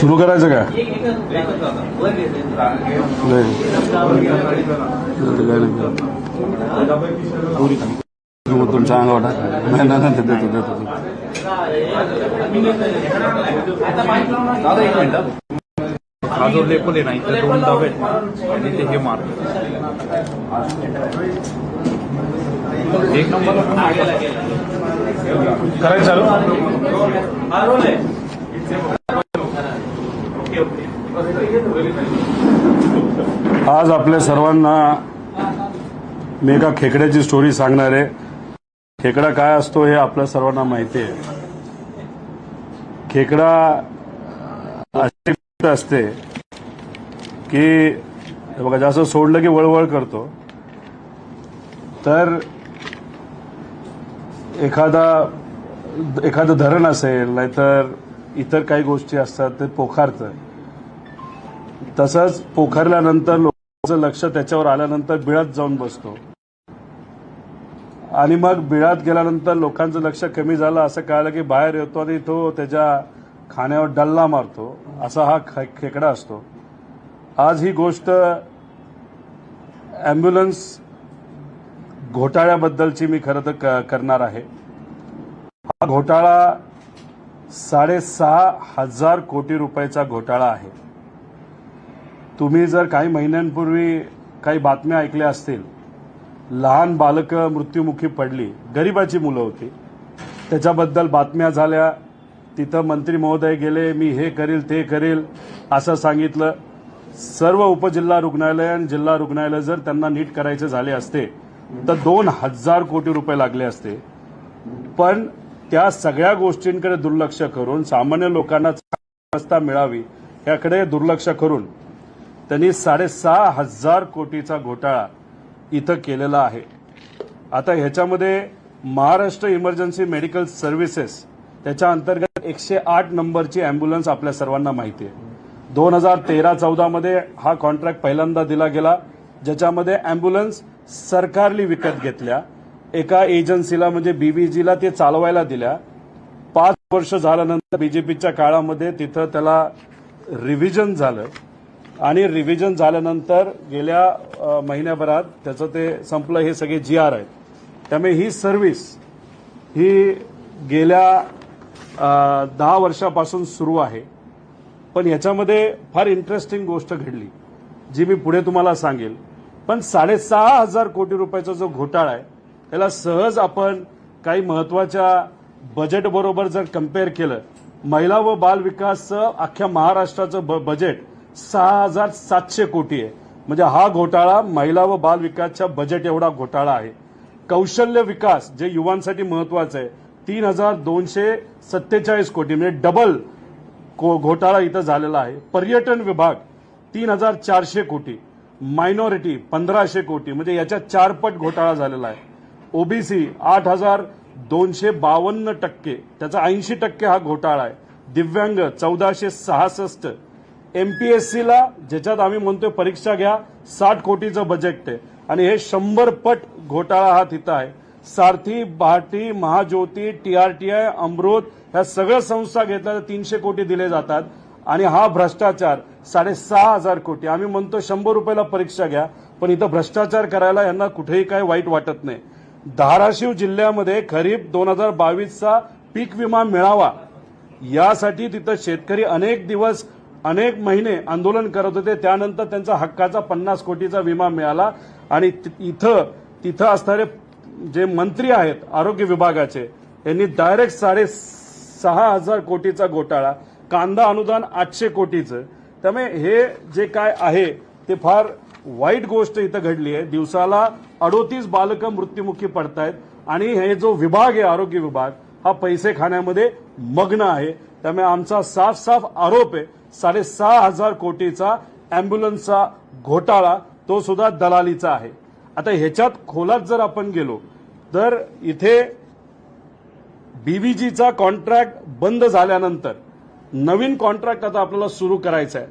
सुरू करायचं का? नाही मग तुमच्या अंगावर टाका. नाही नाही देतो देतो. हा जो लेपल आहे ना इथे दोन डबे आणि ते हे मारतो एक नंबर. करायचं चालू? आज आपल्या सर्वांना मी एका खेकड्याची स्टोरी सांगणार आहे. खेकडा काय असतो हे आपल्या सर्वांना माहिती आहे. खेकडा अशी असते की बघा जास्त सोडलं की वळवळ करतो. तर एखादा एखादं धरण असेल नाहीतर इतर काही गोष्टी असतात ते पोखारतं. तसंच पोखरल्यानंतर लक्ष त्याच्यावर आल्यानंतर बिळात जाऊन बसतो. आणि मग बिळात गेल्यानंतर लोकांचं लक्ष कमी झालं असं कळलं की बाहेर येतो आणि तो त्याच्या खाण्यावर डल्ला मारतो. असा हा खेकडा असतो. आज ही गोष्ट ॲम्ब्युलन्स घोटाळ्याबद्दलची मी खरं तर क- करणार आहे. हा घोटाळा साडेसहा हजार कोटी रुपयाचा घोटाळा आहे. तुम्ही जर काही महिन्यांपूर्वी काही बातम्या ऐकल्या असतील लहान बालकं मृत्युमुखी पडली गरिबाची मुलं होती त्याच्याबद्दल बातम्या झाल्या तिथं मंत्री महोदय गेले मी हे करील ते करील असं सांगितलं. सर्व उपजिल्हा रुग्णालय आणि जिल्हा रुग्णालय जर त्यांना नीट करायचे झाले असते तर दोन हजार कोटी रुपये लागले असते. पण त्या सगळ्या गोष्टींकडे दुर्लक्ष करून सामान्य लोकांना व्यवस्था मिळावी याकडे दुर्लक्ष करून त्यांनी साडेसहा हजार कोटीचा घोटाळा इथं केलेला आहे. आता ह्याच्यामध्ये महाराष्ट्र इमर्जन्सी मेडिकल सर्व्हिसेस त्याच्या अंतर्गत एकशे आठ नंबरची अँब्युलन्स आपल्या सर्वांना माहिती आहे. दोन हजार तेरा चौदामध्ये हा कॉन्ट्रॅक्ट पहिल्यांदा दिला गेला ज्याच्यामध्ये अँब्युलन्स सरकारली विकत घेतल्या. एका एजन्सीला म्हणजे बीबीजीला ते चालवायला दिल्या. पाच वर्ष झाल्यानंतर बीजेपीच्या काळामध्ये तिथं त्याला रिव्हिजन झालं. आणि रिव्हिजन झाल्यानंतर गेल्या महिन्याभरात त्याचं ते संपलं हे सगळे जी आर आहेत. त्यामुळे ही सर्व्हिस ही गेल्या दहा वर्षापासून सुरू आहे. पण याच्यामध्ये फार इंटरेस्टिंग गोष्ट घडली जी मी पुढे तुम्हाला सांगेल. पण साडेसहा हजार कोटी रुपयाचा जो घोटाळा आहे त्याला सहज आपण काही महत्त्वाच्या बजेटबरोबर जर कंपेअर केलं महिला व बाल विकासचं अख्ख्या महाराष्ट्राचं ब- बजेट सहा हजार सातशे कोटी आहे. म्हणजे हा घोटाळा महिला व बाल विकासच्या बजेट एवढा घोटाळा आहे. कौशल्य विकास जे युवांसाठी महत्वाचं आहे तीन हजार दोनशे सत्तेचाळीस कोटी म्हणजे डबल को- घोटाळा इथं झालेला आहे. पर्यटन विभाग तीन हजार चारशे कोटी. मायनॉरिटी पंधराशे कोटी. म्हणजे याच्या चारपट घोटाळा झालेला आहे. ओबीसी आठ हजार दोनशे बावन्न टक्के. त्याचा ऐंशी टक्के हा घोटाळा आहे. दिव्यांग चौदाशे सहासष्ट. एमपीएससीला ज्याच्यात आम्ही म्हणतोय परीक्षा घ्या साठ कोटीचं बजेट आहे. आणि हे शंभर पट घोटाळा हा तिथं आहे. सारथी भाटी महाज्योती टीआरटीआय अमृत ह्या सगळ्या संस्था घेतल्या तर तीनशे कोटी दिले जातात. आणि हा भ्रष्टाचार साडेसहा हजार कोटी. आम्ही म्हणतो शंभर रुपयाला परीक्षा घ्या पण इथं भ्रष्टाचार करायला यांना कुठेही काय वाईट वाटत नाही. धाराशिव जिल्ह्यामध्ये खरीप दोन हजार बावीसचा पीक विमा मिळावा. यासाठी तिथं शेतकरी अनेक दिवस अनेक महिने आंदोलन करत होते. त्यानंतर त्यांचा हक्काचा पन्नास कोटीचा विमा मिळाला आणि इथं तिथं असणारे जे मंत्री आहेत आरोग्य विभागाचे यांनी डायरेक्ट साडे सहा हजार कोटीचा घोटाळा कांदा अनुदान आठशे कोटीचं. त्यामुळे हे जे काय आहे ते फार वाईट गोष्ट इथं घडली आहे. दिवसाला अडोतीस बालकं मृत्युमुखी पडतायत आणि हे जो विभाग आहे आरोग्य विभाग हा पैसे खाण्यामध्ये मग्न आहे. त्यामुळे आमचा साफ साफ आरोप आहे. साडेसहा हजार कोटीचा अँब्युलन्सचा घोटाळा तो सुद्धा दलालीचा आहे. आता ह्याच्यात खोलात जर आपण गेलो तर इथे बीबीजीचा कॉन्ट्रॅक्ट बंद झाल्यानंतर नवीन कॉन्ट्रॅक्ट आता आपल्याला सुरू करायचं आहे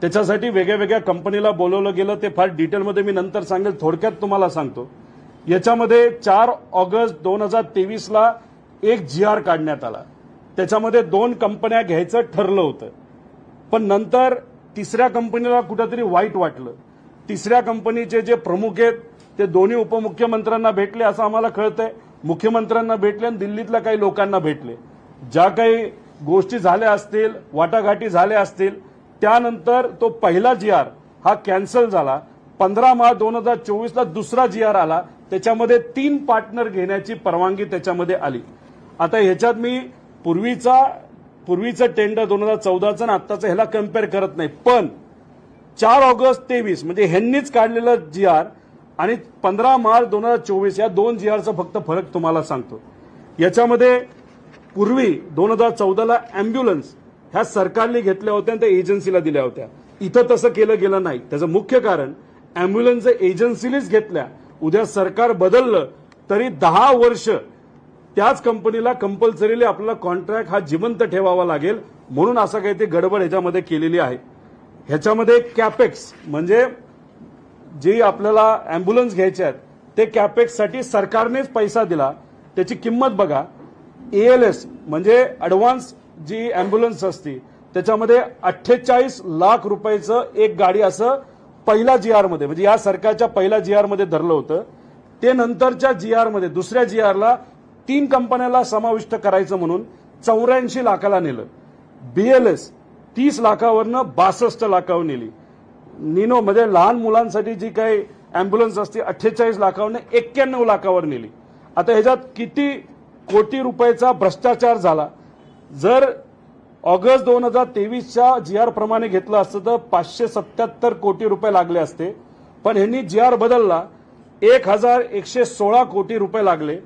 त्याच्यासाठी वेगळ्या वेगळ्या कंपनीला बोलवलं गेलं ते फार डिटेलमध्ये मी नंतर सांगेल थोडक्यात तुम्हाला सांगतो. याच्यामध्ये चार ऑगस्ट दोन हजार तेवीसला एक जी आर काढण्यात आला. त्याच्यामध्ये दोन कंपन्या घ्यायचं ठरलं होतं. पण नंतर तिसऱ्या कंपनीला कुठंतरी वाईट वाटलं. तिसऱ्या कंपनीचे जे प्रमुख आहेत ते दोन्ही उपमुख्यमंत्र्यांना भेटले असं आम्हाला कळतंय. मुख्यमंत्र्यांना भेटले आणि दिल्लीतल्या काही लोकांना भेटले. ज्या काही गोष्टी झाल्या असतील वाटाघाटी झाल्या असतील त्यानंतर तो पहिला जी आर हा कॅन्सल झाला. पंधरा मार्च दोन हजार चोवीसला दुसरा जी आर आला. त्याच्यामध्ये तीन पार्टनर घेण्याची परवानगी त्याच्यामध्ये आली. आता ह्याच्यात मी पूर्वीचा पूर्वीचं टेंडर दोन हजार चौदाचं आणि आत्ताचं ह्याला कंपेअर करत नाही. पण चार ऑगस्ट तेवीस म्हणजे ह्यांनीच काढलेलं जी आर आणि पंधरा मार्च दोन हजार चोवीस या दोन जी आरचा फक्त फरक तुम्हाला सांगतो. याच्यामध्ये पूर्वी दोन हजार चौदाला अँब्युलन्स ह्या सरकारने घेतल्या होत्या आणि त्या एजन्सीला दिल्या होत्या. इथं तसं केलं गेलं नाही. त्याचं मुख्य कारण अँब्युलन्स एजन्सीनेच घेतल्या. उद्या सरकार बदललं तरी दहा वर्ष त्याच कंपनीला कंपल्सरीली आपल्याला कॉन्ट्रॅक्ट हा जिवंत ठेवावा लागेल म्हणून असं काही ते गडबड ह्याच्यामध्ये केलेली आहे. ह्याच्यामध्ये कॅपेक्स म्हणजे जी आपल्याला अँब्युलन्स घ्यायचे आहेत ते कॅपेक्ससाठी सरकारनेच पैसा दिला. त्याची किंमत बघा. एएलएस म्हणजे ॲडव्हान्स जी अँब्युलन्स असते त्याच्यामध्ये अठ्ठेचाळीस लाख रुपयाचं एक गाडी असं पहिला जी आरमध्ये म्हणजे या सरकारच्या पहिल्या जी आरमध्ये धरलं होतं. ते नंतरच्या जी आरमध्ये दुसऱ्या जी आरला तीन कंपन्याला समाविष्ट करायचं म्हणून चौऱ्याऐंशी लाखाला नेलं. बीएलएस तीस लाखावरनं बासष्ट लाखावर नेली. निनो म्हणजे लहान मुलांसाठी जी काही अँब्युलन्स असते अठ्ठेचाळीस लाखावरनं एक्क्याण्णव लाखावर नेली. आता ह्याच्यात किती कोटी रुपयाचा भ्रष्टाचार झाला? जर ऑगस्ट दोन हजार तेवीसच्या जी आर प्रमाणे घेतलं असतं तर पाचशे सत्याहत्तर कोटी रुपये लागले असते. पण ह्यांनी जी आर बदलला. एक हजार एकशे सोळा कोटी रुपये लागले.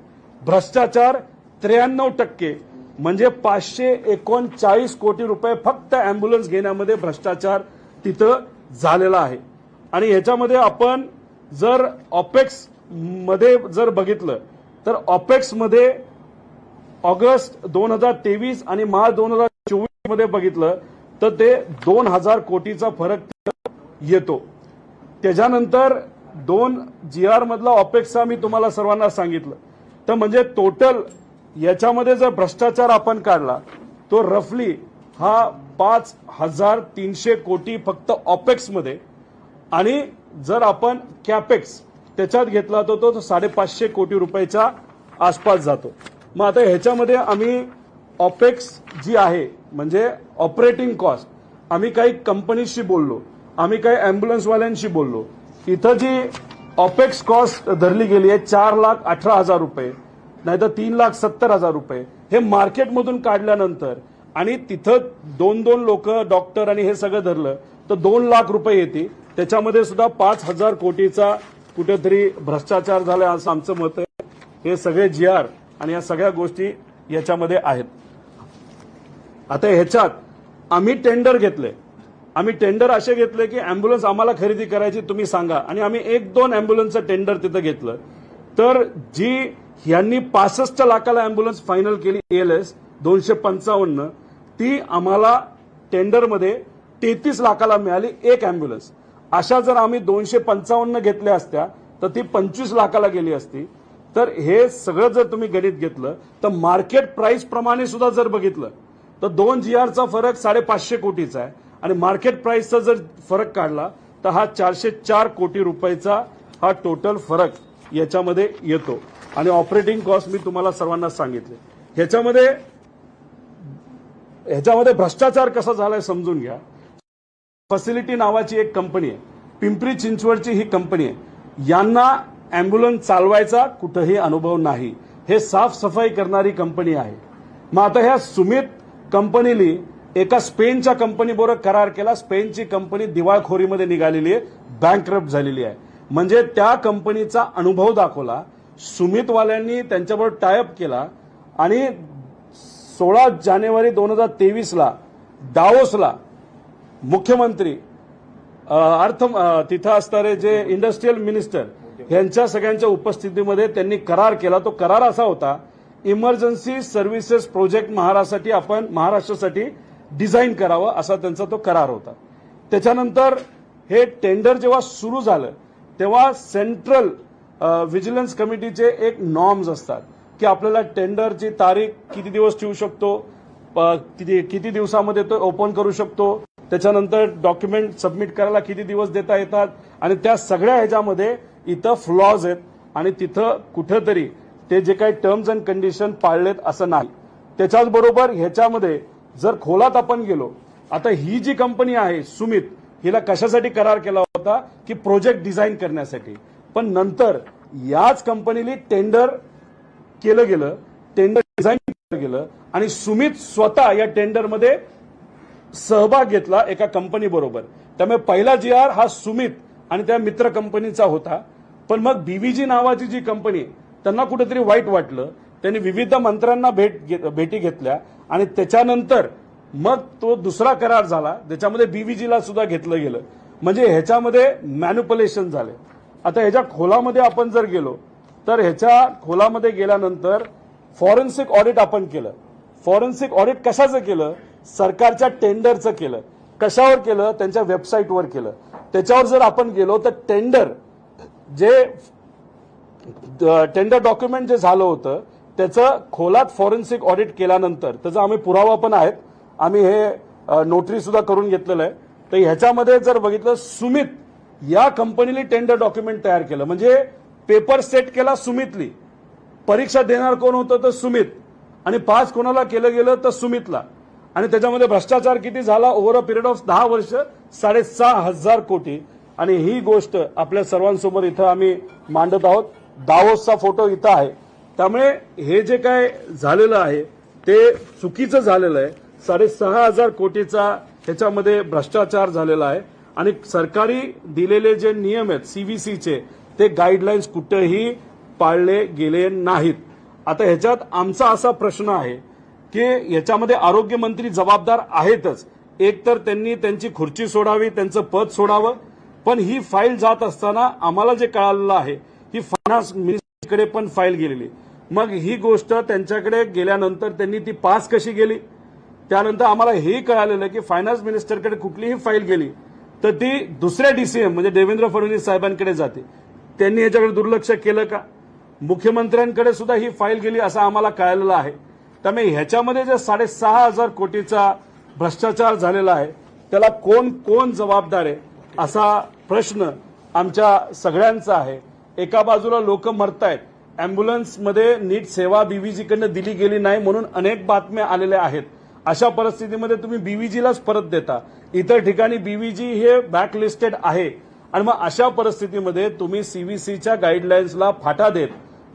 भ्रष्टाचार त्र्याण्णव टक्के. म्हणजे पाचशे एकोणचाळीस कोटी रुपये फक्त अँब्युलन्स घेण्यामध्ये भ्रष्टाचार तिथं झालेला आहे. आणि ह्याच्यामध्ये आपण जर ऑपेक्समध्ये जर बघितलं तर ऑपेक्समध्ये ऑगस्ट दोन हजार तेवीस आणि मार्च दोन हजार चोवीसमध्ये बघितलं तर ते दोन हजार कोटीचा फरक येतो. त्याच्यानंतर दोन जी आर मधला ऑपेक्सचा मी तुम्हाला सर्वांना सांगितलं. तर म्हणजे टोटल याच्यामध्ये जर भ्रष्टाचार आपण काढला तो रफली हा पाच हजार तीनशे कोटी फक्त ऑपेक्समध्ये आणि जर आपण कॅपेक्स त्याच्यात घेतला तर तो साडेपाचशे कोटी रुपयाच्या आसपास जातो. मग आता ह्याच्यामध्ये आम्ही ऑपेक्स जी आहे म्हणजे ऑपरेटिंग कॉस्ट आम्ही काही कंपनीशी बोललो आम्ही काही अँब्युलन्सवाल्यांशी बोललो. इथं जी ऑपेक्स कॉस्ट धरली गेली आहे चार लाख अठरा हजार रुपये नाहीतर तीन लाख सत्तर हजार रुपये. हे मार्केटमधून काढल्यानंतर आणि तिथं दोन दोन लोक डॉक्टर आणि हे सगळं धरलं तर दोन लाख रुपये येते त्याच्यामध्ये सुद्धा पाच हजार कोटीचा कुठेतरी भ्रष्टाचार झाला असं आमचं मत आहे. हे सगळे जी आर आणि या सगळ्या गोष्टी याच्यामध्ये आहेत. आता ह्याच्यात आम्ही टेंडर घेतले आम्ही टेंडर असे घेतले की अँब्युलन्स आम्हाला खरेदी करायची तुम्ही सांगा. आणि आम्ही एक दोन अँब्युलन्सचं टेंडर तिथं घेतलं. तर जी यांनी पासष्ट लाखाला अँब्युलन्स फायनल केली एएलएस दोनशे पंचावन्न ती आम्हाला टेंडरमध्ये तेहतीस लाखाला मिळाली एक अँब्युलन्स अशा जर आम्ही दोनशे पंचावन्न घेतल्या असत्या तर ती पंचवीस लाखाला गेली असती. तर हे सगळं जर तुम्ही गणित घेतलं तर मार्केट प्राइस प्रमाणे सुद्धा जर बघितलं तर दोन जी आरचा फरक साडेपाचशे कोटीचा आहे. आणि मार्केट प्राईसचा जर फरक काढला तर हा चारशे चार कोटी रुपयाचा हा टोटल फरक याच्यामध्ये येतो. आणि ऑपरेटिंग कॉस्ट मी तुम्हाला सर्वांना सांगितले. ह्याच्यामध्ये ह्याच्यामध्ये भ्रष्टाचार कसा झालाय समजून घ्या. फॅसिलिटी नावाची एक कंपनी आहे. पिंपरी चिंचवडची ही कंपनी आहे. यांना अँब्युलन्स चालवायचा कुठंही अनुभव नाही. हे साफसफाई करणारी कंपनी आहे. मग आता ह्या सुमित कंपनीली एका स्पेनच्या कंपनीबरोबर करार केला. स्पेनची कंपनी दिवाळखोरीमध्ये निघालेली आहे. बँकरप्ट झालेली आहे. म्हणजे त्या कंपनीचा अनुभव दाखवला. सुमितवाल्यांनी त्यांच्याबरोबर टायअप केला. आणि सोळा जानेवारी दोन हजार तेवीसला डाओसला मुख्यमंत्री अर्थ तिथं असणारे जे इंडस्ट्रीयल मिनिस्टर यांच्या सगळ्यांच्या उपस्थितीमध्ये त्यांनी करार केला. तो करार असा होता इमर्जन्सी सर्व्हिसेस प्रोजेक्ट महाराष्ट्रासाठी आपण महाराष्ट्रासाठी डिझाईन करावं असा त्यांचा तो करार होता. त्याच्यानंतर हे टेंडर जेव्हा सुरू झालं तेव्हा सेंट्रल व्हिजिलन्स कमिटीचे एक नॉर्म्स असतात की आपल्याला टेंडरची तारीख किती दिवस ठेवू शकतो किती किती दिवसामध्ये तो ओपन करू शकतो त्याच्यानंतर डॉक्युमेंट सबमिट करायला किती दिवस देता येतात आणि त्या सगळ्या ह्याच्यामध्ये इथं फ्लॉज आहेत आणि तिथं कुठंतरी ते जे काही टर्म्स अँड कंडिशन पाळलेत असं नाही. त्याच्याचबरोबर ह्याच्यामध्ये जर खोलात आपण गेलो आता ही जी कंपनी आहे सुमित हिला कशासाठी करार केला होता? की प्रोजेक्ट डिझाईन करण्यासाठी. पण नंतर याच कंपनीने टेंडर केलं गेलं टेंडर डिझाईन केलं गेलं आणि सुमित स्वतः या टेंडरमध्ये सहभाग घेतला एका कंपनी बरोबर. त्यामुळे पहिला जी आर हा सुमित आणि त्या मित्र कंपनीचा होता. पण मग बीव्हीजी नावाची जी कंपनी त्यांना कुठेतरी वाईट वाटलं. त्यांनी विविध मंत्र्यांना भेट भेटी घेतल्या आणि त्याच्यानंतर मग तो दुसरा करार झाला. त्याच्यामध्ये बीव्हीजीला सुद्धा घेतलं गेलं. म्हणजे ह्याच्यामध्ये मॅन्युप्युलेशन झाले. आता ह्याच्या खोलामध्ये आपण जर गेलो तर ह्याच्या खोलामध्ये गेल्यानंतर फॉरेन्सिक ऑडिट आपण केलं. फॉरेन्सिक ऑडिट कशाचं केलं? सरकारच्या टेंडरचं केलं. कशावर केलं? त्यांच्या वेबसाईटवर केलं. त्याच्यावर जर आपण गेलो तर टेंडर जे टेंडर डॉक्युमेंट जे झालं होतं त्याचं खोलात फॉरेन्सिक ऑडिट केल्यानंतर त्याचा आम्ही पुरावा पण आहेत. आम्ही हे नोटरी सुद्धा करून घेतलेलं आहे. तर ह्याच्यामध्ये जर बघितलं सुमित या कंपनीने टेंडर डॉक्युमेंट तयार केलं. म्हणजे पेपर सेट केला सुमितली परीक्षा देणार कोण होतं तर सुमित. आणि पास कोणाला केलं गेलं तर सुमितला. आणि त्याच्यामध्ये भ्रष्टाचार किती झाला ओव्हर अ पिरियड ऑफ दहा वर्ष साडेसहा हजार कोटी. आणि ही गोष्ट आपल्या सर्वांसमोर इथं आम्ही मांडत आहोत. दावोसचा फोटो इथं आहे. त्यामुळे हे जे काय झालेलं आहे ते चुकीचं झालेलं आहे. साडेसहा हजार कोटीचा ह्याच्यामध्ये भ्रष्टाचार झालेला आहे. आणि सरकारी दिलेले जे नियम आहेत सीव्हीसीचे ते गाईडलाईन्स कुठेही पाळले गेले नाहीत. आता ह्याच्यात आमचा असा प्रश्न आहे की याच्यामध्ये आरोग्यमंत्री जबाबदार आहेतच. एक तर त्यांनी त्यांची खुर्ची सोडावी त्यांचं पद सोडावं. पण ही फाईल जात असताना आम्हाला जे कळालेलं आहे ही फायनान्स मिनिस्टरकडे पण फाईल गेलेली मग ही गोष्ट त्यांच्याकडे गेल्यानंतर त्यांनी ती पास कशी गेली त्यानंतर आम्हाला हेही कळालेलं की फायनान्स मिनिस्टरकडे कुठलीही फाईल गेली तर ती दुसऱ्या डीसीएम म्हणजे देवेंद्र फडणवीस साहेबांकडे जाते. त्यांनी याच्याकडे दुर्लक्ष केलं का? मुख्यमंत्र्यांकडे सुद्धा ही फाईल गेली असं आम्हाला कळालेलं आहे. त्यामुळे ह्याच्यामध्ये जे साडेसहा हजार कोटीचा भ्रष्टाचार झालेला आहे त्याला कोण कोण जबाबदार आहे असा प्रश्न आमच्या सगळ्यांचा आहे. एका बाजूला लोक मरतायत अँब्युलन्समध्ये नीट सेवा बीव्हीजीकडनं दिली गेली नाही म्हणून अनेक बातम्या आलेल्या आहेत. अशा परिस्थितीमध्ये तुम्ही बीव्हीजीलाच परत देता. इतर ठिकाणी बीव्हीजी हे बॅकलिस्टेड आहे. आणि मग अशा परिस्थितीमध्ये तुम्ही सीव्हीसीच्या गाईडलाईन्सला फाटा देत.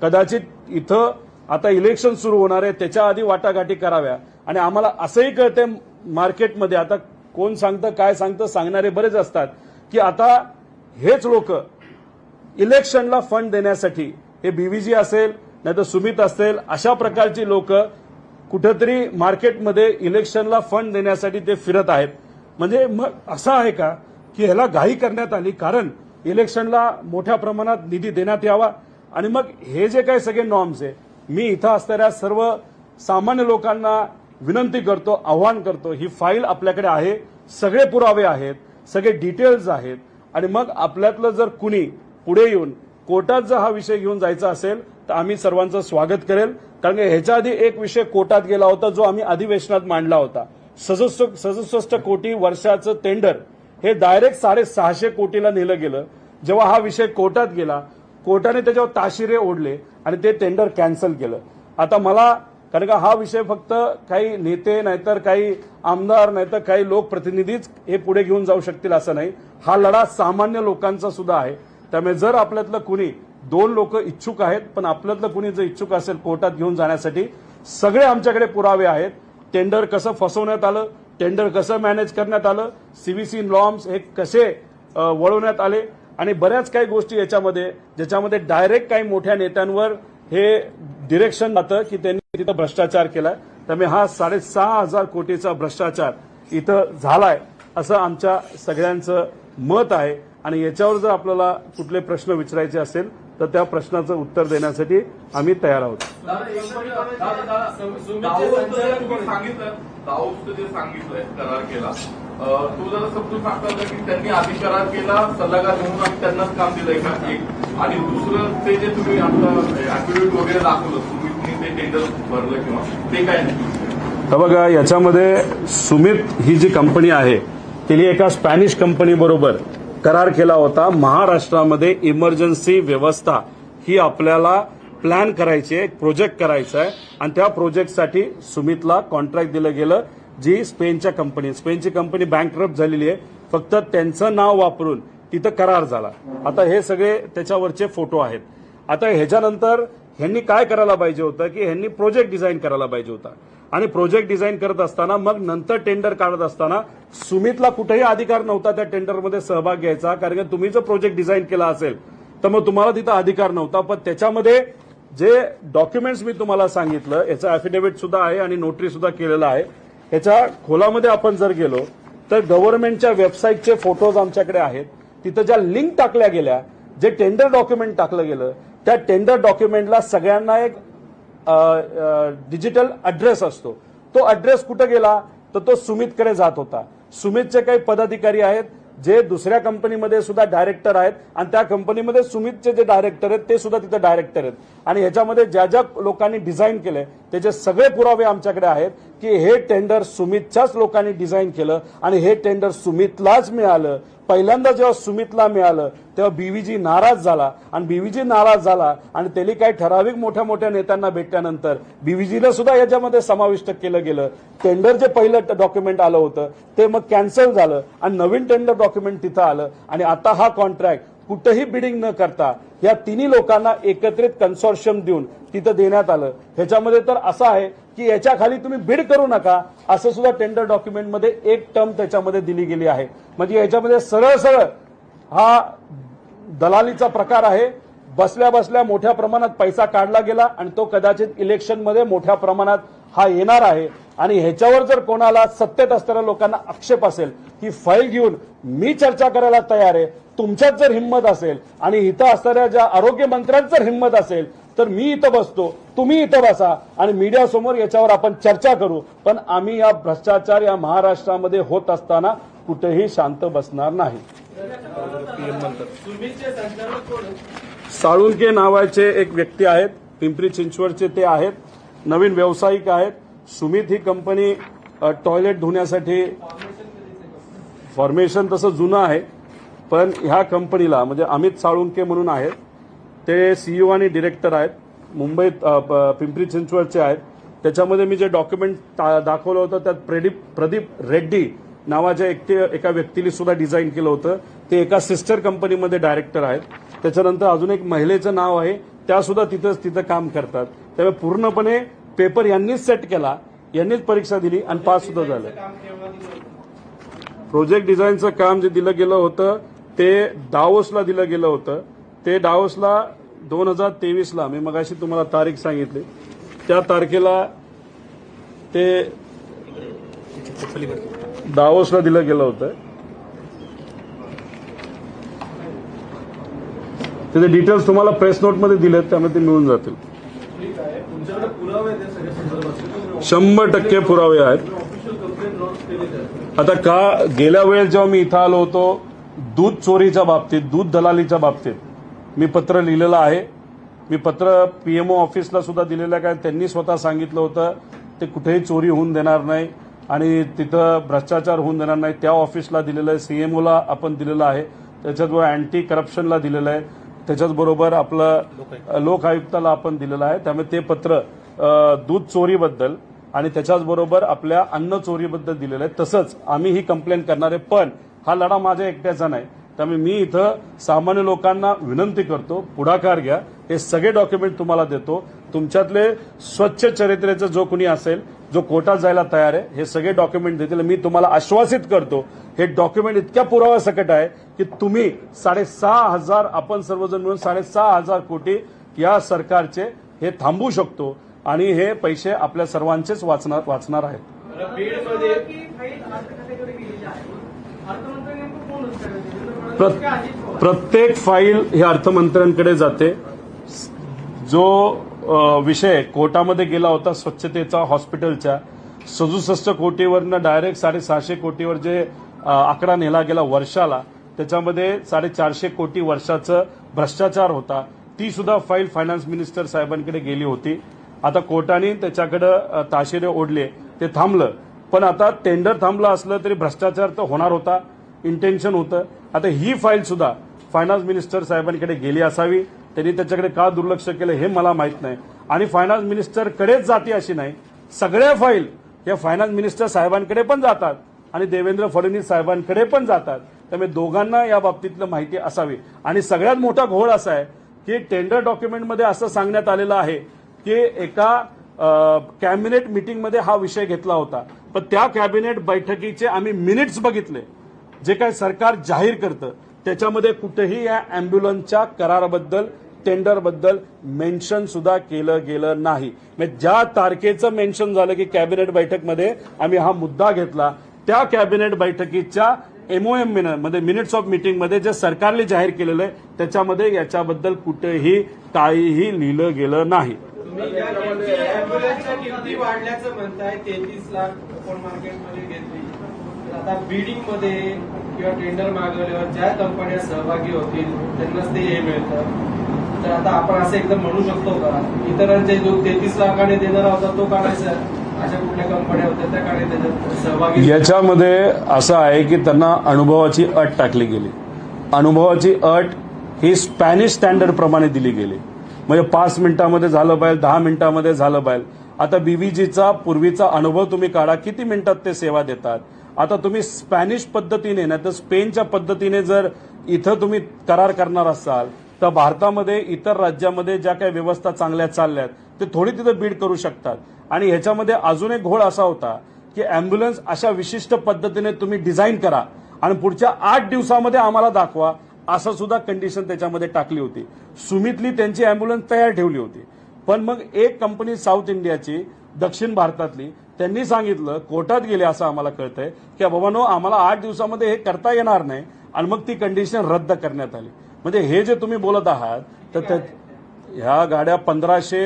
कदाचित इथं आता इलेक्शन सुरू होणार आहे त्याच्या आधी वाटाघाटी कराव्या. आणि आम्हाला असंही कळतंय मार्केटमध्ये आता कोण सांगतं काय सांगतं सांगणारे बरेच असतात की आता हेच लोक इलेक्शनला फंड देण्यासाठी हे बीव्हीजी असेल नाहीतर सुमित असेल अशा प्रकारची लोक कुठेतरी मार्केटमध्ये इलेक्शनला फंड देण्यासाठी ते फिरत आहेत. म्हणजे मग असं आहे का की ह्याला घाई करण्यात आली? कारण इलेक्शनला मोठ्या प्रमाणात निधी देण्यात यावा. आणि मग हे जे काही सगळे नॉर्म्स आहे मी इथं असणाऱ्या सर्व सामान्य लोकांना विनंती करतो आव्हान करतो ही फाईल आपल्याकडे आहे सगळे पुरावे आहेत सगळे डिटेल्स आहेत. आणि मग आपल्यातलं जर कुणी पुढे येऊन कोर्टात जर हा विषय घेऊन जायचा असेल तर आम्ही सर्वांचं स्वागत करेल. कारण की ह्याच्या आधी एक विषय कोर्टात गेला होता जो आम्ही अधिवेशनात मांडला होता. सदुसष्ट सदुसष्ट कोटी वर्षाचं टेंडर हे डायरेक्ट साडेसहाशे कोटीला नेलं गेलं. जेव्हा हा विषय कोर्टात गेला कोर्टाने त्याच्यावर ताशिरे ओढले आणि ते टेंडर कॅन्सल केलं. आता मला कारण का हा विषय फक्त काही नेते नाहीतर काही आमदार नाहीतर काही लोकप्रतिनिधीच हे पुढे घेऊन जाऊ शकतील असं नाही. हा लढा सामान्य लोकांचा सुद्धा आहे. त्यामुळे जर आपल्यातलं कुणी दोन लोक इच्छुक आहेत पण आपल्यातलं कुणी जर इच्छुक असेल कोर्टात घेऊन जाण्यासाठी सगळे आमच्याकडे पुरावे आहेत. टेंडर कसं फसवण्यात आलं टेंडर कसं मॅनेज करण्यात आलं सीव्हीसी नॉर्म्स हे कसे वळवण्यात आले आणि बऱ्याच काही गोष्टी याच्यामध्ये ज्याच्यामध्ये डायरेक्ट काही मोठ्या नेत्यांवर हे डिरेक्शन जातं की त्यांनी तिथं भ्रष्टाचार केलाय. त्यामुळे हा साडेसहा हजार कोटीचा भ्रष्टाचार इथं झालाय असं आमच्या सगळ्यांचं मत आहे. आणि याच्यावर जर आपल्याला कुठले प्रश्न विचारायचे असेल तर त्या प्रश्नाचं उत्तर देण्यासाठी आम्ही तयार आहोत. दाऊदचं तुम्ही सांगितलं दाऊदचं जे सांगितलंय करार केला. अं, तो जरा समजून सांगता का की त्यांनी आधी करार केला सल्लागार म्हणून आम्ही त्यांनाच काम दिलंय का? एक. आणि दुसरं ते जे तुम्ही आता ऍफिडेव्हिट वगैरे दाखवलं तुम्ही ते टेंडर भरलं किंवा ते काय नक्की तर बघा याच्यामध्ये सुमित ही जी कंपनी आहे तिने एका स्पॅनिश कंपनी बरोबर करार केला होता. महाराष्ट्रामध्ये इमर्जन्सी व्यवस्था ही आपल्याला प्लॅन करायची आहे एक प्रोजेक्ट करायचा आहे. आणि त्या प्रोजेक्टसाठी सुमितला कॉन्ट्रॅक्ट दिलं गेलं जी स्पेनच्या कंपनी स्पेनची कंपनी बँकरप्ट झालेली आहे. फक्त त्यांचं नाव वापरून तिथं करार झाला. आता हे सगळे त्याच्यावरचे फोटो आहेत. आता ह्याच्यानंतर ह्यांनी काय करायला पाहिजे होतं की ह्यांनी प्रोजेक्ट डिझाईन करायला पाहिजे होता. आणि प्रोजेक्ट डिझाईन करत असताना मग नंतर टेंडर काढत असताना सुमितला कुठेही अधिकार नव्हता त्या टेंडरमध्ये सहभाग घ्यायचा कारण की तुम्ही जर प्रोजेक्ट डिझाईन केला असेल तर मग तुम्हाला तिथं अधिकार नव्हता. पण त्याच्यामध्ये जे डॉक्युमेंट्स मी तुम्हाला सांगितलं याचं अफिडेव्हिट सुद्धा आहे आणि नोटरी सुद्धा केलेलं आहे. ह्याच्या खोलामध्ये आपण जर गेलो तर गव्हर्नमेंटच्या वेबसाईटचे फोटोज आमच्याकडे आहेत. तिथं ज्या लिंक टाकल्या गेल्या जे टेंडर डॉक्युमेंट टाकलं गेलं त्या टेंडर डॉक्युमेंटला सगळ्यांना एक डिजिटल अड्रेस असतो. तो अड्रेस कुठे गेला? तर तो सुमितकडे जात होता. सुमितचे काही पदाधिकारी आहेत जे दुसऱ्या कंपनीमध्ये सुद्धा डायरेक्टर आहेत आणि त्या कंपनीमध्ये सुमितचे जे डायरेक्टर आहेत ते सुद्धा तिथे डायरेक्टर आहेत. आणि ह्याच्यामध्ये ज्या ज्या लोकांनी डिझाईन केलंय त्याचे सगळे पुरावे आमच्याकडे आहेत की हे टेंडर सुमितच्याच लोकांनी डिझाईन केलं आणि हे टेंडर सुमितलाच मिळालं. पहिल्यांदा जेव्हा सुमितला मिळालं तेव्हा बीव्हीजी नाराज झाला आणि बीव्हीजी नाराज झाला आणि त्यांनी काही ठराविक मोठ्या मोठ्या नेत्यांना भेटल्यानंतर बीव्हीजीला सुद्धा याच्यामध्ये समाविष्ट केलं गेलं. टेंडर जे पहिलं डॉक्युमेंट आलं होतं ते मग कॅन्सल झालं आणि नवीन टेंडर डॉक्युमेंट तिथं आलं. आणि आता हा कॉन्ट्रॅक्ट कुठंही बिडिंग न करता या तिन्ही लोकांना एकत्रित कन्सॉर्शियम देऊन तिथं देण्यात आलं. ह्याच्यामध्ये तर असं आहे की याच्या खाली तुम्ही बिड करू नका असं सुद्धा टेंडर डॉक्युमेंटमध्ये एक टर्म त्याच्यामध्ये दिली गेली आहे. म्हणजे याच्यामध्ये सरळ सरळ हा दलालीचा प्रकार आहे. बसल्या बसल्या मोठ्या प्रमाणात पैसा काढला गेला आणि तो कदाचित इलेक्शनमध्ये मोठ्या प्रमाणात हा येणार आहे. आणि ह्याच्यावर जर कोणाला सत्तेत असणाऱ्या लोकांना आक्षेप असेल ही फाईल घेऊन मी चर्चा करायला तयार आहे. तुमच्यात जर हिंमत असेल आणि इथं असणाऱ्या ज्या आरोग्य मंत्र्यांत जर हिंमत असेल तर मी इथं बसतो तुम्ही इथं बसा आणि मीडियासमोर याच्यावर आपण चर्चा करू. पण आम्ही या भ्रष्टाचार या महाराष्ट्रामध्ये होत असताना कुठेही शांत बसणार नाही. साळुंके नावाचे एक व्यक्ती आहेत पिंपरी चिंचवडचे ते आहेत नवीन व्यावसायिक आहेत. सुमित ही कंपनी टॉयलेट धुण्यासाठी फॉर्मेशन तसं जुनं आहे पण ह्या कंपनीला म्हणजे अमित साळुंके म्हणून आहेत ते सीईओ आणि डिरेक्टर आहेत. मुंबईत प- पिंपरी चिंचवडचे आहेत. त्याच्यामध्ये मी जे डॉक्युमेंट दाखवलं होतं त्यात प्रदीप प्रदीप रेड्डी नावाच्या एकटे एका व्यक्तीने सुद्धा डिझाईन केलं होतं. ते एका सिस्टर कंपनीमध्ये डायरेक्टर आहेत. त्याच्यानंतर अजून एक महिलेचं नाव आहे. त्या सुद्धा तिथंच तिथं काम करतात. त्यामुळे पूर्णपणे पेपर यांनीच सेट केला. यांनीच परीक्षा दिली आणि पास सुद्धा झालं. प्रोजेक्ट डिझाईनचं काम जे दिलं गेलं होतं ते डावोसला दिलं गेलं होतं. ते डावोसला दोन हजार तेवीसला मी मगाशी तुम्हाला तारीख सांगितली. त्या तारखेला ते दावोसला दिलं गेलं होतं. त्याचे डिटेल्स तुम्हाला प्रेस नोटमध्ये दिलेत त्यामुळे ते मिळून जातील. शंभर टक्के पुरावे आहेत. आता का गेल्या वेळेस जेव्हा मी इथं आलो होतो दूध चोरीच्या बाबतीत दूध दलालीच्या बाबतीत मी पत्र लिहिलेलं आहे. मी पत्र पीएमओ ऑफिसला सुद्धा दिलेलं आहे कारण त्यांनी स्वतः सांगितलं होतं ते कुठेही चोरी होऊन देणार नाही. आणि तिथं भ्रष्टाचार होऊन देणार नाही. त्या ऑफिसला दिलेलं आहे सीएमओला आपण दिलेलं आहे. त्याच्याचबरोबर अँटी करप्शनला दिलेलं आहे. त्याच्याचबरोबर आपलं लोक आयुक्ताला आपण दिलेलं आहे. त्यामुळे ते पत्र दूध चोरीबद्दल आणि त्याच्याचबरोबर आपल्या अन्न चोरीबद्दल दिलेलं आहे. तसंच आम्ही ही कंप्लेंट करणार आहे. पण हा लढा माझ्या एकट्याचा नाही. त्यामुळे मी इथं सामान्य लोकांना विनंती करतो पुढाकार घ्या. हे सगळे डॉक्युमेंट तुम्हाला देतो. तुमच्यातले स्वच्छ चरित्रेचं जो कुणी असेल जो कोर्टात जायला तयार आहे हे सगळे डॉक्युमेंट देतील. मी तुम्हाला आश्वासित करतो हे डॉक्युमेंट इतक्या पुराव्यासकट आहे की तुम्ही साडेसहा हजार आपण सर्वजण मिळून साडेसहा हजार कोटी या सरकारचे हे थांबवू शकतो. आणि हे पैसे आपल्या सर्वांचेच वाचणार वाचणार आहेत. प्रत्येक फाईल ही अर्थमंत्र्यांकडे जाते. जो विषय कोर्टामध्ये गेला होता स्वच्छतेचा हॉस्पिटलच्या. सदुसष्ट कोटीवरनं डायरेक्ट साडेसहाशे कोटीवर जे आकडा नेला गेला वर्षाला त्याच्यामध्ये साडेचारशे कोटी वर्षाचं भ्रष्टाचार होता. ती सुद्धा फाईल फायनान्स मिनिस्टर साहेबांकडे गेली होती. आता कोर्टाने त्याच्याकडे ताशेरे ओढले. ते थांबलं. पण आता टेंडर थांबलं असलं तरी भ्रष्टाचार तर होणार होता. इंटेन्शन होतं. आता ही फाईल सुद्धा फायनान्स मिनिस्टर साहेबांकडे गेली असावी. त्यांनी त्याच्याकडे का दुर्लक्ष केलं हे मला माहीत नाही. आणि फायनान्स मिनिस्टरकडेच जाते अशी नाही. सगळ्या फाईल या फायनान्स मिनिस्टर साहेबांकडे पण जातात आणि देवेंद्र फडणवीस साहेबांकडे पण जातात. त्यामुळे दोघांना या बाबतीतलं माहिती असावी. आणि सगळ्यात मोठा घोळ असा आहे की टेंडर डॉक्युमेंटमध्ये असं सांगण्यात आलेलं आहे की एका कॅबिनेट मीटिंगमध्ये हा विषय घेतला होता. पण त्या कॅबिनेट बैठकीचे आम्ही मिनिट्स बघितले. जे काय सरकार जाहीर करतं. त्याच्यामध्ये कुठेही या अँब्युलन्सच्या कराराबद्दल टेंडरबद्दल मेन्शन सुद्धा केलं गेलं नाही. म्हणजे ज्या तारखेचं मेन्शन झालं की कॅबिनेट बैठकमध्ये आम्ही हा मुद्दा घेतला त्या कॅबिनेट बैठकीच्या एमओएम म्हणजे मिनिट्स ऑफ मीटिंगमध्ये जे सरकारने जाहीर केलेलं आहे त्याच्यामध्ये याच्याबद्दल कुठेही काहीही लिहिलं गेलं नाही. आता बिडिंगमध्ये किंवा टेंडर मागवल्यावर ज्या कंपन्या सहभागी होतील त्यांनाच ते हे मिळतं. तर आता आपण असं एकदम म्हणू शकतो का? इतरांचे जो तेहतीस लाखाने देणारा होता तो काढायचा अशा कुठल्या कंपन्या होत्या त्या त्याच्यात सहभागी याच्यामध्ये असं आहे की त्यांना अनुभवाची अट टाकली गेली. अनुभवाची अट ही स्पॅनिश स्टँडर्ड प्रमाणे दिली गेली. म्हणजे पाच मिनिटामध्ये झालं पाहिजे दहा मिनिटामध्ये झालं पाहिजे आता बीबीजीचा पूर्वीचा अनुभव तुम्ही काढा किती मिनिटात ते सेवा देतात? आता तुम्ही स्पॅनिश पद्धतीने नाही तर स्पेनच्या पद्धतीने जर इथं तुम्ही करार करणार असाल तर भारतामध्ये इतर राज्यामध्ये ज्या काही व्यवस्था चांगल्या चालल्यात ते थोडी तिथं बीड करू शकतात. आणि ह्याच्यामध्ये अजून एक घोळ असा होता की अँब्युलन्स अशा विशिष्ट पद्धतीने तुम्ही डिझाईन करा आणि पुढच्या आठ दिवसामध्ये आम्हाला दाखवा असं सुद्धा कंडिशन त्याच्यामध्ये टाकली होती. सुमितली त्यांची अँब्युलन्स तयार ठेवली होती. पण मग एक कंपनी साऊथ इंडियाची दक्षिण भारतातली त्यांनी सांगितलं कोर्टात गेले असं आम्हाला कळतंय की बाबानो आम्हाला आठ दिवसामध्ये हे करता येणार नाही आणि मग ती कंडिशन रद्द करण्यात आली. म्हणजे हे जे तुम्ही बोलत आहात तर त्या- ह्या गाड्या पंधराशे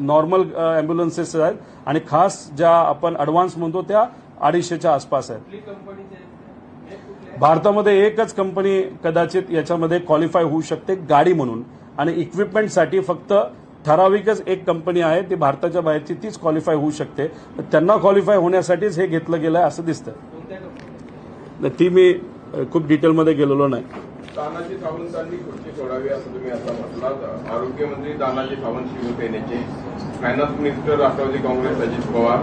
नॉर्मल अँब्युलन्सेस आहेत आणि खास ज्या आपण अडव्हान्स म्हणतो त्या अडीचशेच्या आसपास आहेत. भारतामध्ये एकच कंपनी कदाचित याच्यामध्ये क्वालिफाय होऊ शकते गाडी म्हणून. आणि इक्विपमेंटसाठी फक्त ठराविकच एक कंपनी आहे ती भारताच्या बाहेरची तीच क्वालिफाय होऊ शकते. त्यांना क्वालिफाय होण्यासाठीच हे घेतलं गेलं आहे असं दिसतं ती मी खूप डिटेलमध्ये गेलेलो नाही. तानाजी सावंतांनी खुर्ची सोडावी असं तुम्ही आता म्हटलात. आरोग्यमंत्री तानाजी सावंत शिवसेनेचे फायनान्स मिनिस्टर राष्ट्रवादी काँग्रेस अजित पवार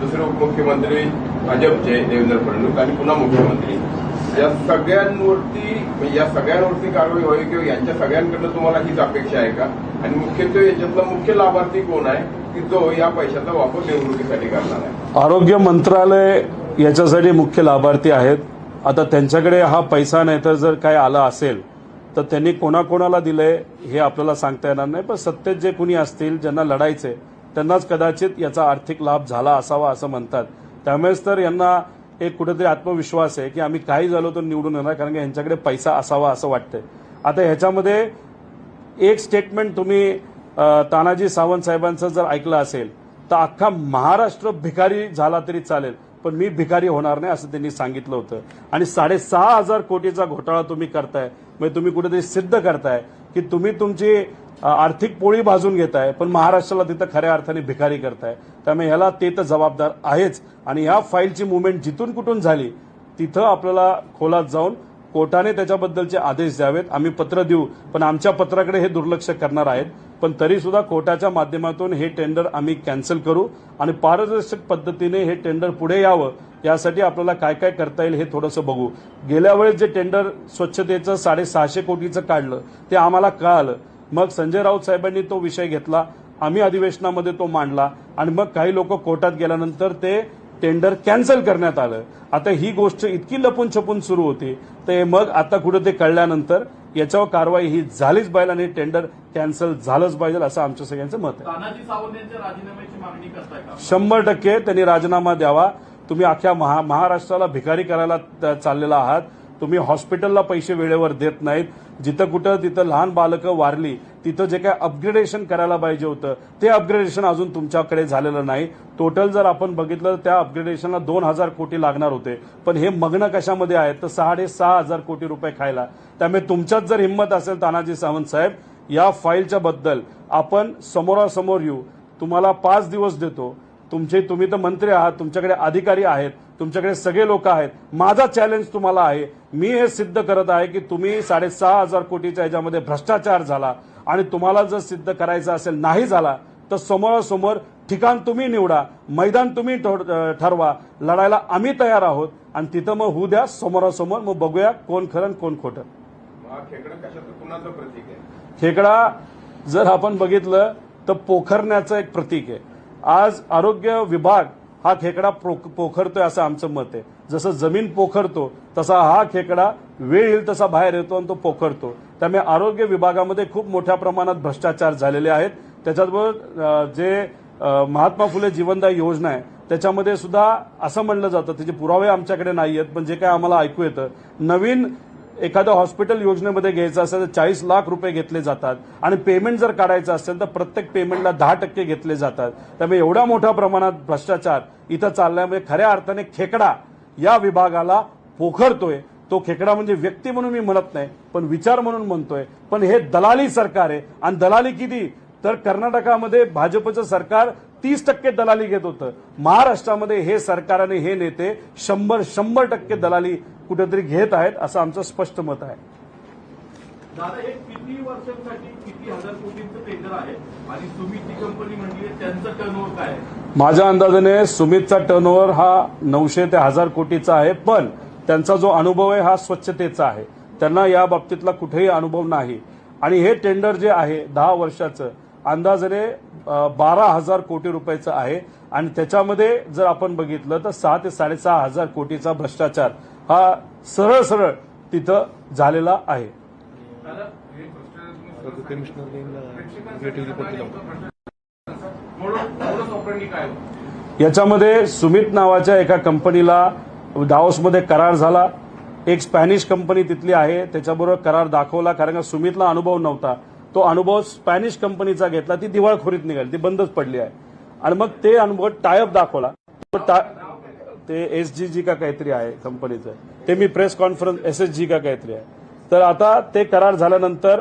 दुसरे उपमुख्यमंत्री भाजपचे देवेंद्र फडणवीस आणि पुन्हा मुख्यमंत्री. या सगळ्यांवरती म्हणजे या सगळ्यांवरती कारवाई व्हावी किंवा यांच्या सगळ्यांकडनं तुम्हाला हीच अपेक्षा आहे का? आणि मुख्यत्वे याच्यातला मुख्य लाभार्थी कोण आहे? की जो या पैशाचा वापर निवडणुकीसाठी करणार आहे? आरोग्य मंत्रालय याच्यासाठी मुख्य लाभार्थी आहेत. आता त्यांच्याकडे हा पैसा नाही तर जर काय आला असेल तर त्यांनी कोणाकोणाला दिलंय हे आपल्याला सांगता येणार नाही. पण सत्तेत जे कुणी असतील ज्यांना लढायचे त्यांनाच कदाचित याचा आर्थिक लाभ झाला असावा असं म्हणतात. त्यामुळेच तर यांना एक कुठेतरी आत्मविश्वास आहे की आम्ही काही झालो तर निवडून येणार कारण की यांच्याकडे पैसा असावा असं वाटतंय. आता ह्याच्यामध्ये एक स्टेटमेंट तुम्ही तानाजी सावंत साहेबांचं जर ऐकलं असेल तर अख्खा महाराष्ट्र भिकारी झाला तरी चालेल. पण मी भिकारी होणार नाही असं त्यांनी सांगितलं होतं. आणि साडेसहा हजार कोटीचा घोटाळा तुम्ही करताय म्हणजे तुम्ही कुठेतरी सिद्ध करताय की तुम्ही तुमची आर्थिक पोळी भाजून घेताय पण महाराष्ट्राला तिथं खऱ्या अर्थाने भिकारी करताय. त्यामुळे ह्याला ते तर जबाबदार आहेच. आणि ह्या फाईलची मुवमेंट जिथून कुठून झाली तिथं आपल्याला खोलात जाऊन कोर्टाने त्याच्याबद्दलचे आदेश द्यावेत. आम्ही पत्र देऊ पण आमच्या पत्राकडे हे दुर्लक्ष करणार आहेत. पण तरीसुद्धा कोर्टाच्या माध्यमातून हे टेंडर आम्ही कॅन्सल करू आणि पारदर्शक पद्धतीने हे टेंडर पुढे यावं यासाठी आपल्याला काय काय करता येईल हे थोडंसं बघू. गेल्या वेळेस जे टेंडर स्वच्छतेचं साडेसहाशे कोटीचं काढलं ते आम्हाला कळालं. मग संजय राऊत साहेबांनी तो विषय घेतला आम्ही अधिवेशनामध्ये तो मांडला आणि मग काही लोक कोर्टात गेल्यानंतर ते टेंडर कॅन्सल करण्यात आलं. आता ही गोष्ट इतकी लपून छपून सुरू होती तर मग आता कुठं ते कळल्यानंतर याच्यावर कारवाई ही झालीच पाहिजे आणि टेंडर कॅन्सल झालंच पाहिजे असं आमच्या सगळ्यांचं मत आहे. शंभर टक्के त्यांनी राजीनामा द्यावा. तुम्ही अख्ख्या महा महाराष्ट्राला भिकारी करायला चाललेला आहात. तुम्ही हॉस्पिटलला पैसे वेळेवर देत नाहीत. जिथं कुठं तिथं लहान बालकं वारली तिथं जे काय अपग्रेडेशन करायला पाहिजे होतं ते अपग्रेडेशन अजून तुमच्याकडे झालेलं नाही. टोटल जर आपण बघितलं तर त्या अपग्रेडेशनला दोन हजार कोटी लागणार होते. पण हे मग्न कशामध्ये आहेत? तर साडेसहा हजार कोटी रुपये खायला. त्यामुळे तुमच्यात जर हिंमत असेल तानाजी सावंत साहेब या फाईलच्या बद्दल आपण समोरासमोर येऊ. तुम्हाला पाच दिवस देतो. तुमचे तुम्ही तर मंत्री आहात तुमच्याकडे अधिकारी आहेत तुमच्याकडे सगळे लोक आहेत. माझा चॅलेंज तुम्हाला आहे. मी हे सिद्ध करत आहे की तुम्ही साडेसहा हजार कोटीच्या ह्याच्यामध्ये भ्रष्टाचार झाला. आणि तुम्हाला जर सिद्ध करायचं असेल नाही झाला तर समोरासमोर ठिकाण तुम्ही निवडा मैदान तुम्ही ठर- ठरवा लढायला आम्ही तयार आहोत आणि तिथं मग होऊ द्या समोरासमोर मग बघूया कोण खरं कोण खोटं. खेकडं कशाचं? कुणाचं प्रतीक आहे? खेकडा जर आपण बघितलं तर पोखरण्याचं एक प्रतीक आहे. आज आरोग्य विभाग हा खेकडा पोख- पोखरतोय असं आमचं मत आहे. जसं जमीन पोखरतो तसा हा खेकडा वेळ येईल तसा बाहेर येतो आणि तो पोखरतो. त्यामुळे आरोग्य विभागामध्ये खूप मोठ्या प्रमाणात भ्रष्टाचार झालेले आहेत. त्याच्याबरोबर जे महात्मा फुले जीवनदायी योजना आहे त्याच्यामध्ये सुद्धा असं म्हणलं जातं त्याचे पुरावे आमच्याकडे नाही आहेत पण जे काय आम्हाला ऐकू येतं नवीन एखाद्या हॉस्पिटल योजनेमध्ये घ्यायचं असेल तर चाळीस लाख रुपये घेतले जातात. आणि पेमेंट जर काढायचं असेल तर प्रत्येक पेमेंटला दहा टक्के घेतले जातात. त्यामुळे एवढ्या मोठ्या प्रमाणात भ्रष्टाचार इथं चालल्यामुळे खऱ्या अर्थाने खेकडा या विभागाला पोखरतोय. तो खेकडा म्हणजे व्यक्ती म्हणून मी म्हणत नाही पण विचार म्हणून म्हणतोय. पण हे दलाली सरकार आहे. आणि दलाली किती? तर कर्नाटकामध्ये भाजपचं सरकार तीस टक्के दलाली घेत होतं. महाराष्ट्रामध्ये हे सरकार आणि हे नेते शंभर शंभर टक्के दलाली कुठेतरी घेत आहेत असं आमचं स्पष्ट मत आहे. दादा हे किती वर्षांसाठी किती हजार कोटींचं टेंडर आहे? आणि सुमितची कंपनी म्हणजे त्यांचं टर्नओव्हर काय माझ्या अंदाजाने सुमितचा टर्नओव्हर हा नऊशे ते हजार कोटीचा आहे पण त्यांचा जो अनुभव आहे हा स्वच्छतेचा आहे. त्यांना या बाबतीतला कुठेही अनुभव नाही. आणि हे टेंडर जे आहे दहा वर्षाचं अंदाजाने बारा हजार कोटी रुपयाचं आहे. आणि त्याच्यामध्ये जर आपण बघितलं तर सहा ते साडेसहा हजार कोटीचा भ्रष्टाचार हा सरळ सरळ तिथं झालेला आहे. याच्यामध्ये सुमित नावाच्या एका कंपनीला दाओसमध्ये करार झाला. एक स्पॅनिश कंपनी तिथली आहे त्याच्याबरोबर करार दाखवला कारण का सुमितला अनुभव नव्हता. तो अनुभव स्पॅनिश कंपनीचा घेतला ती दिवाळखोरीत निघाली ती बंदच पडली आहे. आणि मग ते अनुभव टायअप दाखवला. तो एस जी जी का काहीतरी आहे कंपनीचं. ते मी press conference S S G का काहीतरी आहे. तर आता ते करार झाल्यानंतर